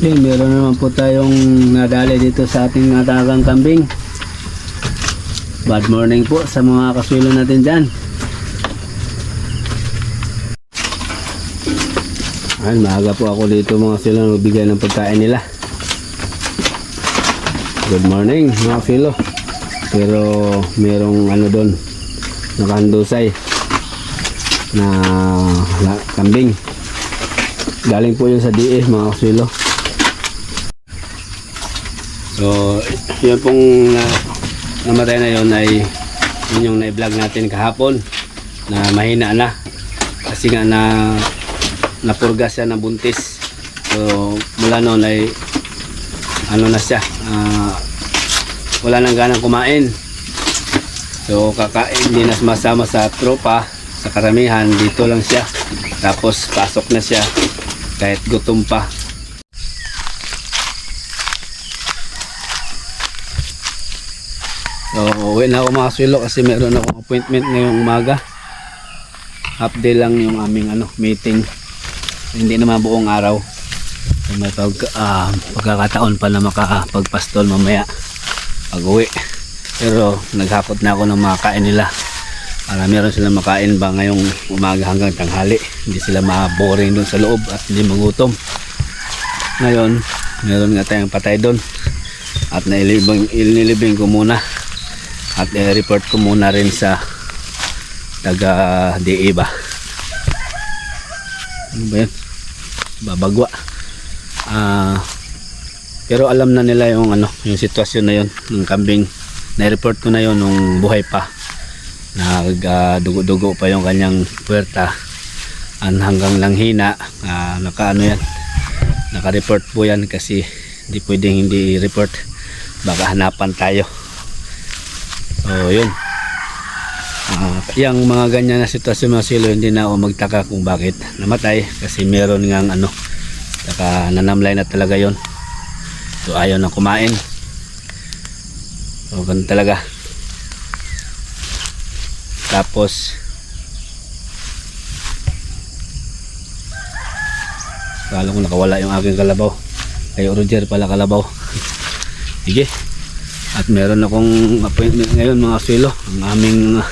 Yun, meron naman po tayong nadali dito sa ating natagang kambing. Bad morning po sa mga kaswilo natin dyan. Ayun, maaga po ako dito mga silo nagbigay ng pagkain nila. Good morning mga silo. Pero merong ano doon, nakahandusay na la- kambing. Galing po yun sa DE mga kaswilo. So, yun pong na, namatay na yun ay yun yung na-vlog natin kahapon na mahina na. Kasi nga na napurga siya ng buntis. So mula noon ay ano na siya ah, wala nang ganang kumain. So kakain hindi na sumasama sa tropa sa karamihan dito lang siya. Tapos pasok na siya kahit gutom pa So, uwi na ako mga swilo kasi meron akong appointment ngayong umaga. Half day lang yung aming ano, meeting. Hindi naman buong araw. So, may pag, ah, pagkakataon pa na makapagpastol mamaya pag uwi. Pero naghakot na ako ng mga kain nila. Para meron silang makain ba ngayong umaga hanggang tanghali. Hindi sila ma-boring doon sa loob at hindi magutom. Ngayon, meron nga tayong patay doon. At nailibing, inilibing ko muna at i-report ko muna rin sa taga DE ba? Ano ba yun? Babagwa. Ah pero alam na nila yung ano yung sitwasyon na yun ng kambing. Na-report ko na yun nung buhay pa. Nagdugo-dugo pa yung kanyang puwerta. An hanggang langhina ah, naka ano yan? Naka-report po yan kasi hindi pwedeng hindi i-report baka hanapan tayo So, yun. Ah, yung mga ganyan na sitwasyon mga silo, hindi na ako magtaka kung bakit namatay kasi meron ngang ano, saka nanamlay na talaga yon So, ayaw na kumain. So, ganun talaga. Tapos, kala ko nakawala yung aking kalabaw. Kay Roger pala kalabaw. Sige. At meron akong appointment ngayon mga swilo. Ang aming uh,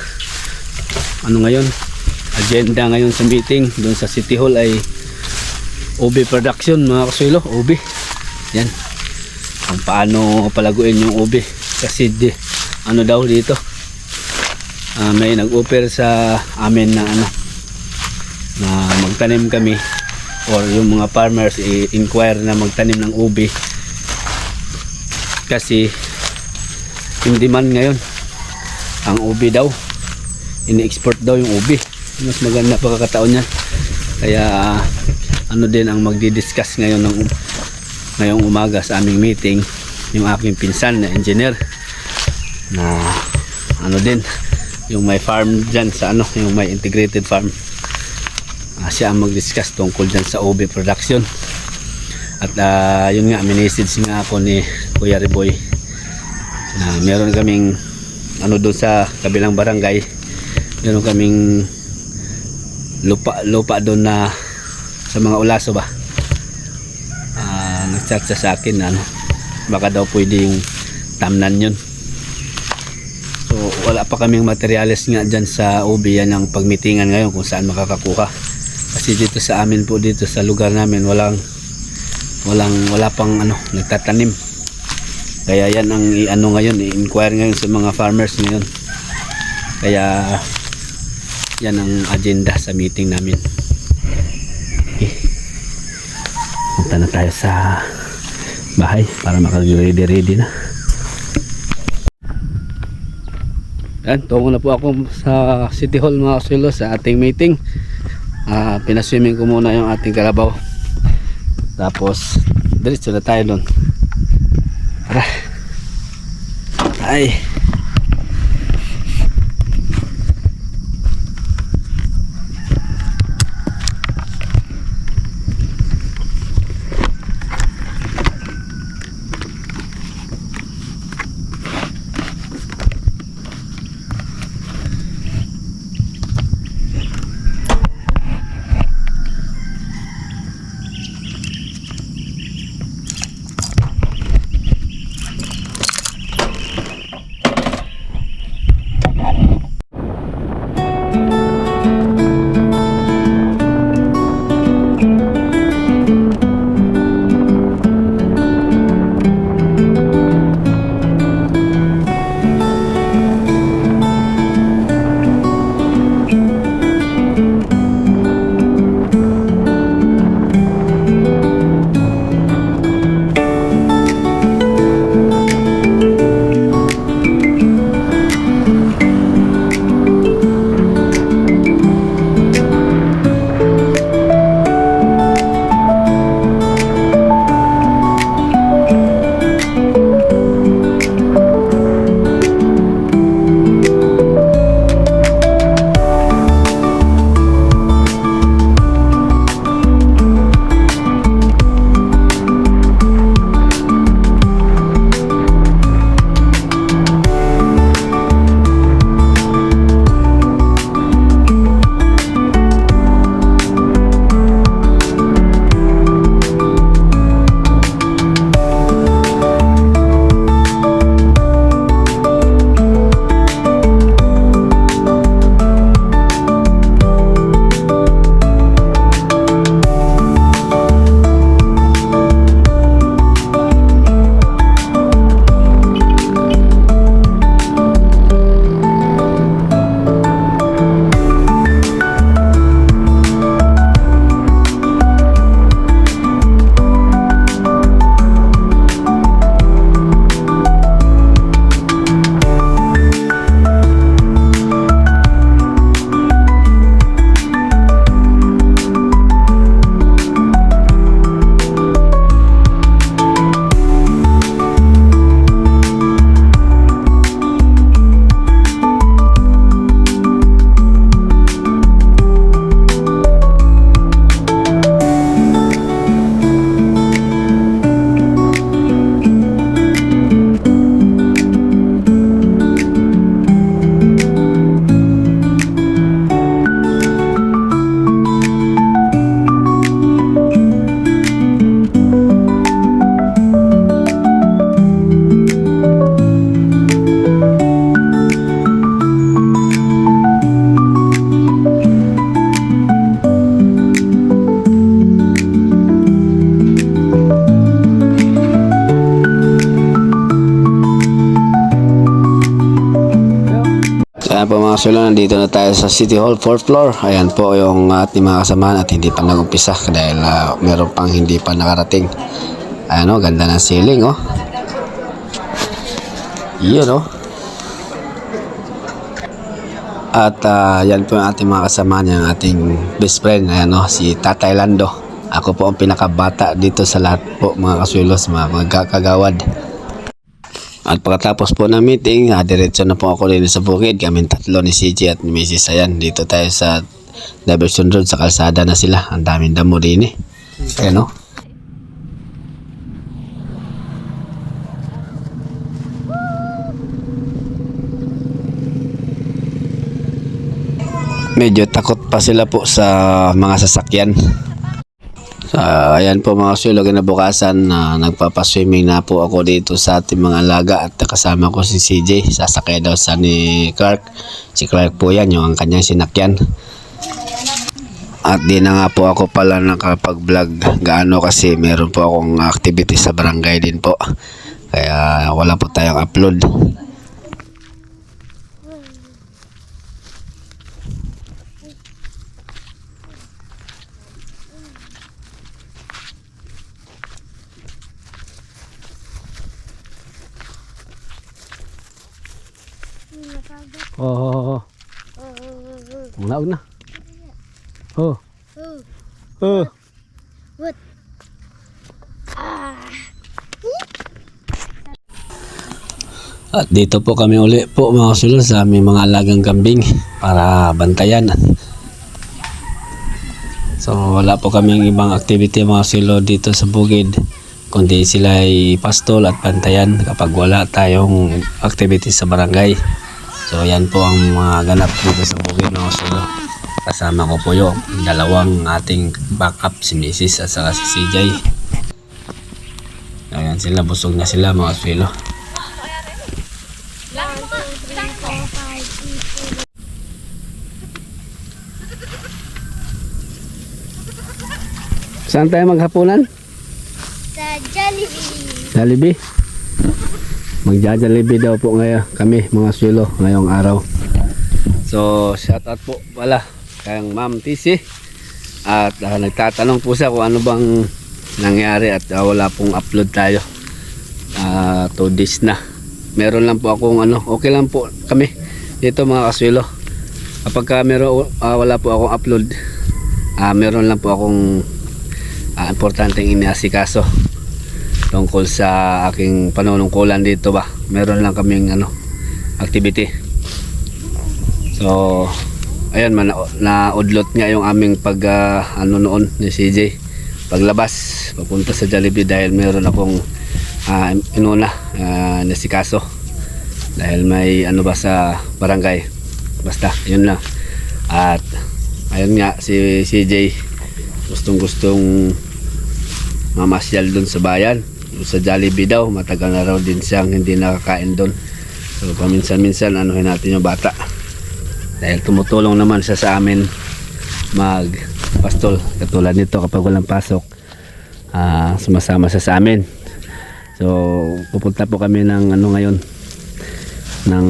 ano ngayon, agenda ngayon sa meeting doon sa City Hall ay OB production mga kaswilo, OB. Yan. Kung paano palaguin yung OB. Kasi di, ano daw dito. ah, may nag-offer sa amin na ano na magtanim kami or yung mga farmers i-inquire na magtanim ng ubi kasi yung demand ngayon. Ang ubi daw. Ini-export daw yung ubi. Mas maganda pagkakataon yan. Kaya ano din ang magdi-discuss ngayon ng ngayong umaga sa aming meeting yung aking pinsan na engineer na ano din yung may farm dyan sa ano yung may integrated farm. Ah, siya ang mag-discuss tungkol dyan sa OB production. At ah, yun nga minisage nga ako ni Kuya Riboy na meron kaming ano doon sa kabilang barangay meron kaming lupa lupa doon na sa mga ulaso ba? Ah nagchat siya sa akin na ano, baka daw pwedeng tamnan yun. So wala pa kaming materials nga dyan sa OB yan ang pagmitingan ngayon kung saan makakakuha. Kasi dito sa amin po dito sa lugar namin walang walang wala pang ano nagtatanim kaya yan ang i-ano ngayon i-inquire ngayon sa mga farmers ngayon. Kaya yan ang agenda sa meeting namin. Okay. punta na tayo sa bahay para makag-ready ready na. Yan tungo na po ako sa City Hall mga kasulo sa ating meeting. Ah, pinaswimming ko muna yung ating kalabaw. Tapos diretso na tayo doon tara. Ay Ayan po mga sulo, nandito na tayo sa City Hall 4th floor. Ayan po yung ating mga kasamahan at hindi pa nag-umpisa dahil ah, meron pang hindi pa nakarating. Ayan o, ganda ng ceiling oh. Yun oh. At ah, yan po yung ating mga kasamahan, yung ating best friend, ayan oh, si Tatay Lando. Ako po ang pinakabata dito sa lahat po mga kasulos, mga magkakagawad. At pagkatapos po ng meeting, ah, diretso na po ako rin sa bukid. Kami tatlo ni CJ at ni Mrs. Ayan. Dito tayo sa Diversion Road sa kalsada na sila. Ang daming damo rin eh. Ayan o. Medyo takot pa sila po sa mga sasakyan. So, ayan po mga sulo, kinabukasan na nagpapaswimming na po ako dito sa ating mga alaga at kasama ko si CJ. Sasakay daw sa ni Clark. Si Clark po yan, yung ang kanyang sinakyan. At di na nga po ako pala nakapag-vlog gaano kasi meron po akong activity sa barangay din po. Kaya wala po tayong upload. Oo, oh, oh, oh. Naog na. Oh. Oh. What? At dito po kami uli po mga kasulod sa aming mga alagang kambing para bantayan. So wala po kaming ibang activity mga kasulod dito sa bukid kundi sila ay pastol at bantayan kapag wala tayong activity sa barangay. So yan po ang mga ganap dito sa bukid mga kasulod. Kasama ko po yung dalawang ating backup si Mrs. at saka si CJ. Ayan sila, busog na sila mga kasulod. Saan tayo maghapunan? Sa Jollibee. Jollibee. Magja-Jollibee daw po ngayon kami mga swilo ngayong araw. So shout out po pala kayang Ma'am TC at ah, nagtatanong po siya kung ano bang nangyari at ah, wala pong upload tayo. Ah, two days na. Meron lang po akong ano, okay lang po kami dito mga kaswilo. Kapag ka meron, ah, wala po akong upload, ah, meron lang po akong ah, importanteng iniasikaso tungkol sa aking panunungkulan dito ba? Meron lang kaming ano activity. So ayan man na udlot nga yung aming pag ah, ano noon ni CJ paglabas papunta sa Jollibee dahil meron akong uh, inuna uh, nasikaso dahil may ano ba sa barangay. Basta yun lang. At ayun nga si CJ gustong gustong mamasyal doon sa bayan sa Jollibee daw matagal na raw din siyang hindi nakakain doon. So paminsan-minsan anuhin natin yung bata. Dahil tumutulong naman siya sa amin mag pastol katulad nito kapag walang pasok ah, sumasama siya sa amin. So pupunta po kami ng ano ngayon ng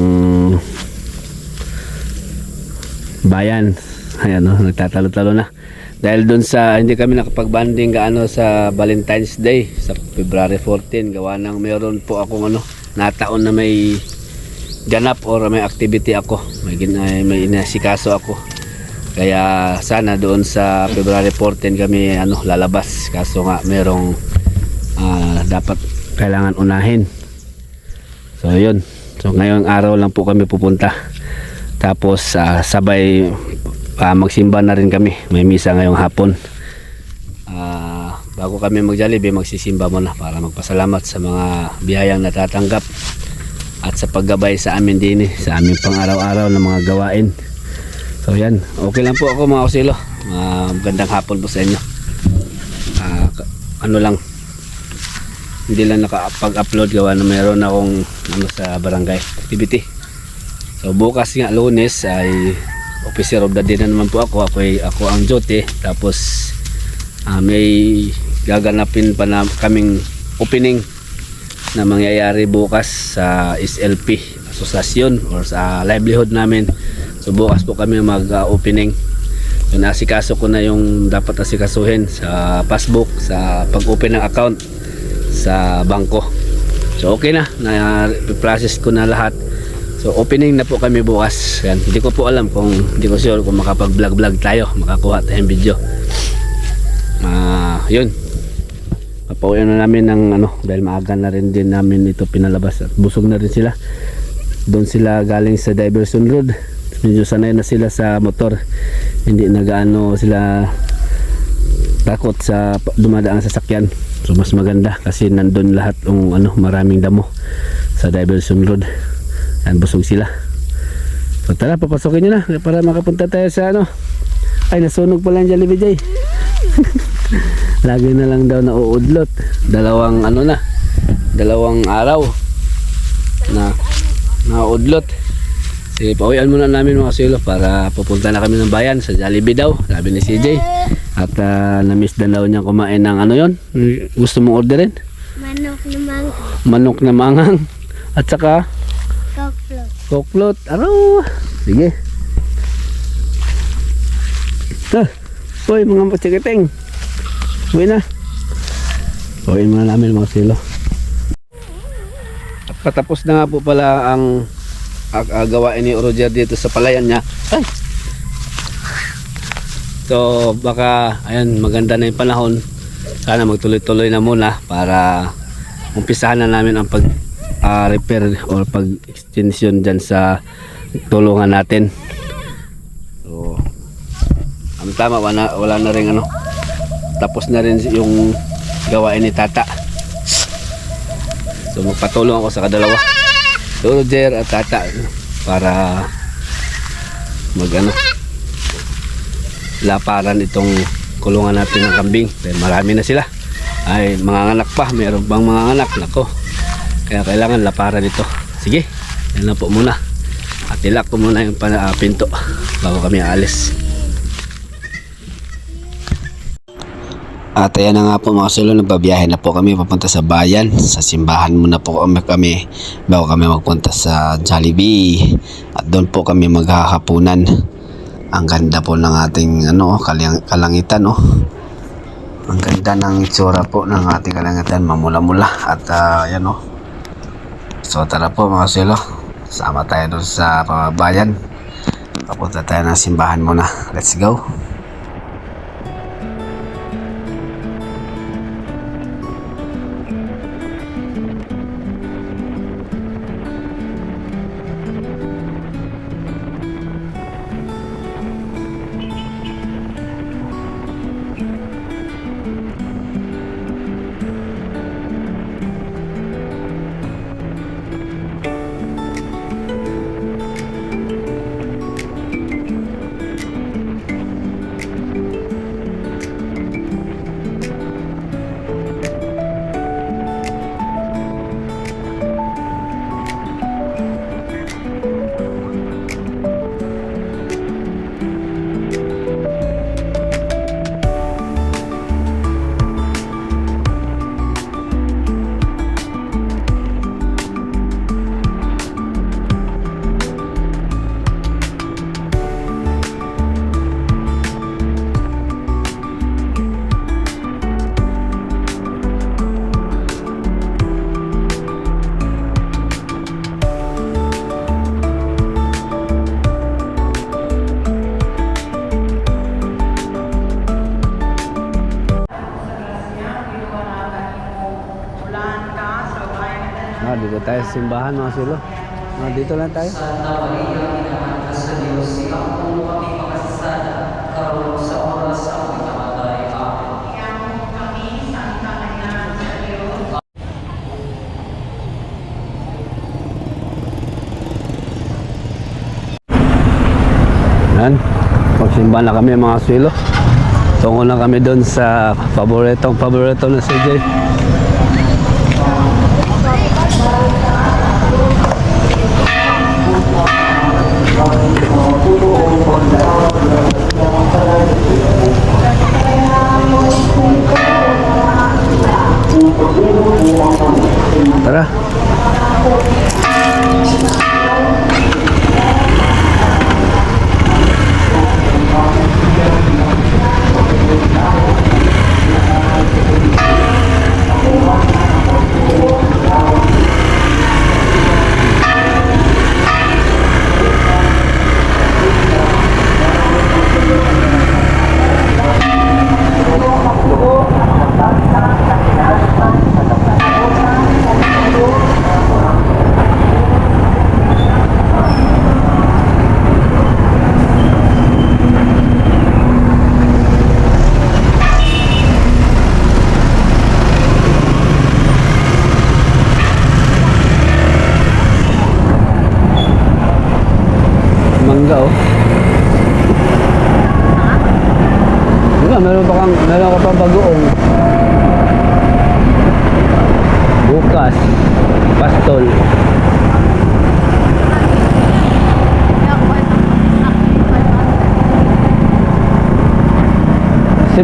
bayan. Ayan o nagtatalo-talo na dahil doon sa hindi kami nakapag-banding gaano sa Valentine's Day sa February 14 gawa ng meron po akong ano nataon na may ganap or may activity ako. May, may inasikaso ako. Kaya sana doon sa February 14 kami ano lalabas. Kaso nga merong ah, dapat kailangan unahin. So yun. So ngayong araw lang po kami pupunta. Tapos ah, sabay ah, magsimba na rin kami. May misa ngayong hapon. Ah, bago kami mag-Jollibee, magsisimba muna para magpasalamat sa mga biyayang natatanggap at sa paggabay sa amin din eh, sa aming pang-araw-araw na mga gawain. So yan, okay lang po ako mga kusilo. Ah, magandang hapon po sa inyo. Ka- ano lang, hindi lang nakapag-upload gawa na mayroon akong ano sa barangay activity. So bukas nga lunes ay officer of the day na naman po ako. Ako, ako ang duty. Tapos ah, may gaganapin pa na kaming opening na mangyayari bukas sa SLP asosasyon or sa livelihood namin. So bukas po kami mag-opening. Yung asikaso ko na yung dapat asikasuhin sa passbook, sa pag-open ng account sa bangko. So okay na, na-process ko na lahat. So opening na po kami bukas. Yan. Hindi ko po alam kung hindi ko sure kung makapag-vlog-vlog tayo, makakuha tayong video. Ah, yun. Papauwi na namin ng ano dahil maaga na rin din namin ito pinalabas at busog na rin sila. Doon sila galing sa diversion road. Medyo sanay na sila sa motor. Hindi na gaano sila takot sa dumadaan sa sakyan. So mas maganda kasi nandun lahat ng ano maraming damo sa diversion road. Yan busog sila. So tara papasokin nyo na para makapunta tayo sa ano. Ay nasunog pala yung Jollibee Jay. Lagi na lang daw na uudlot. Dalawang ano na. Dalawang araw na naudlot. Sige, pauwian muna namin mga silo para pupunta na kami ng bayan sa Jollibee daw, sabi ni CJ. At ah, na-miss din daw niya kumain ng ano yon. Gusto mong orderin? Manok na mangga. Manok na mangang. At saka. Koklot, araw. Sige. Ah, Uy, mga patsikiting. Uwi na. Uwi muna namin mga silo. At patapos na nga po pala ang ag- gawain ni Roger dito sa palayan niya. Ay! So, baka, ayan, maganda na yung panahon. Sana magtuloy-tuloy na muna para umpisahan na namin ang pag ah, repair or pag extension dyan sa tulungan natin. So, ang tama, wala, wala na rin ano. Tapos na rin yung gawain ni Tata. So, magpatulong ako sa kadalawa. Roger at Tata para mag ano, laparan itong kulungan natin ng kambing. Dahil marami na sila. Ay, mga anak pa. Meron bang mga anak? Nako. Kaya kailangan laparan ito. Sige, yan lang po muna. At ilak ko muna yung pan- ah, pinto bago kami aalis. At ayan na nga po mga silo, nagbabiyahe na po kami papunta sa bayan. Sa simbahan muna po kami, bago kami magpunta sa Jollibee. At doon po kami maghahapunan. Ang ganda po ng ating ano, kalang, kalangitan oh. Ang ganda ng itsura po ng ating kalangitan, mamula-mula. At ah, yan oh, So tara po mga silo. Sama tayo doon sa pamabayan. Papunta tayo ng simbahan muna. Let's go. Dito tayo sa simbahan mga silo. Ah, dito lang tayo. Yan. Pagsimba na kami mga silo. Tungo na kami doon sa paboritong paborito na si Jay.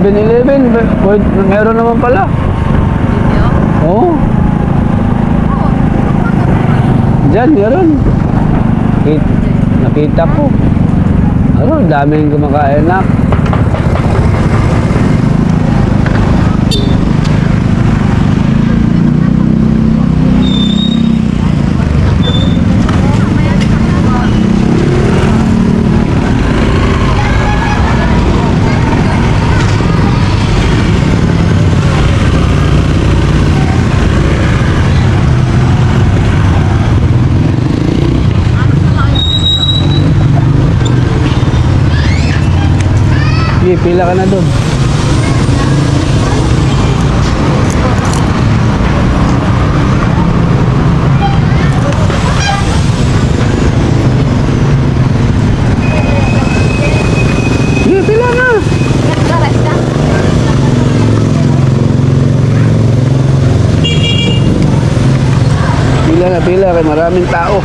7-Eleven, meron naman pala. Oo. Oh. Diyan, meron. Nakita ko. Ano, daming kumakain na. Sige, pila ka na doon. Pila na, pila kay maraming tao.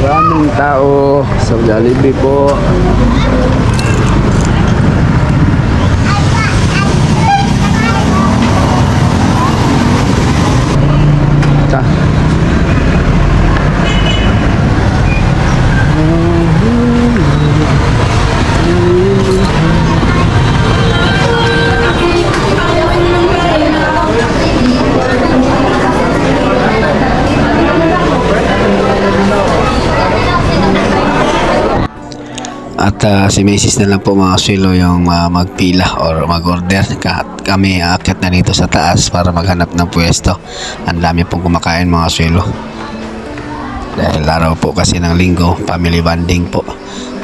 Maraming tao sa Jollibee po. Ta. At ah, si Macy's na lang po mga swelo yung ah, magpila or mag-order. Ka- kami aakyat na dito sa taas para maghanap ng pwesto. Ang dami pong kumakain mga swelo. Dahil araw po kasi ng linggo, family bonding po.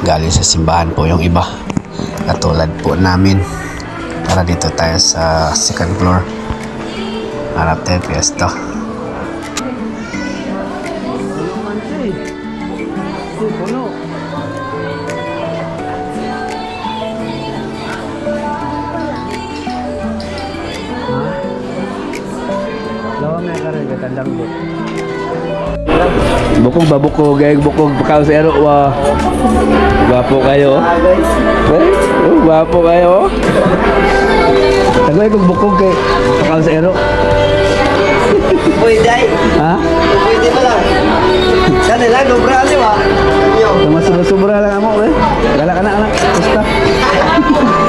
Galing sa simbahan po yung iba. Katulad po namin. Para dito tayo sa second floor. Hanap tayo pwesto. Po. Bukog ba bukog gayag bukog pakaw sa ero wa. Gwapo kayo. Eh, oh, gwapo kayo. Tagoy kog bukog kay pakaw sa ero. Pwede ay. Ha? Pwede pa lang. Sana lang, dobra ali wa. Yo. Sumasubra lang amo eh. Gala ka na anak. Basta.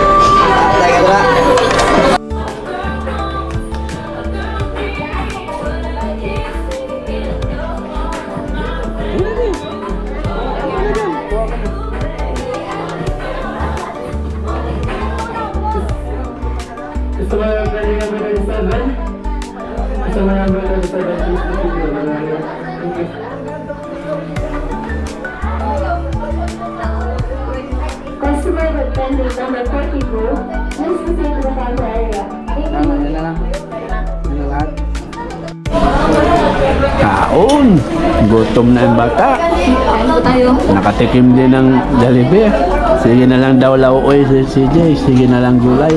42, please proceed to the counter area. Thank you. Yan na lang. Na lahat. Kaon! Gutom na yung bata. Nakatikim din ng Jollibee. Sige na lang daw lauoy si CJ. Sige na lang gulay.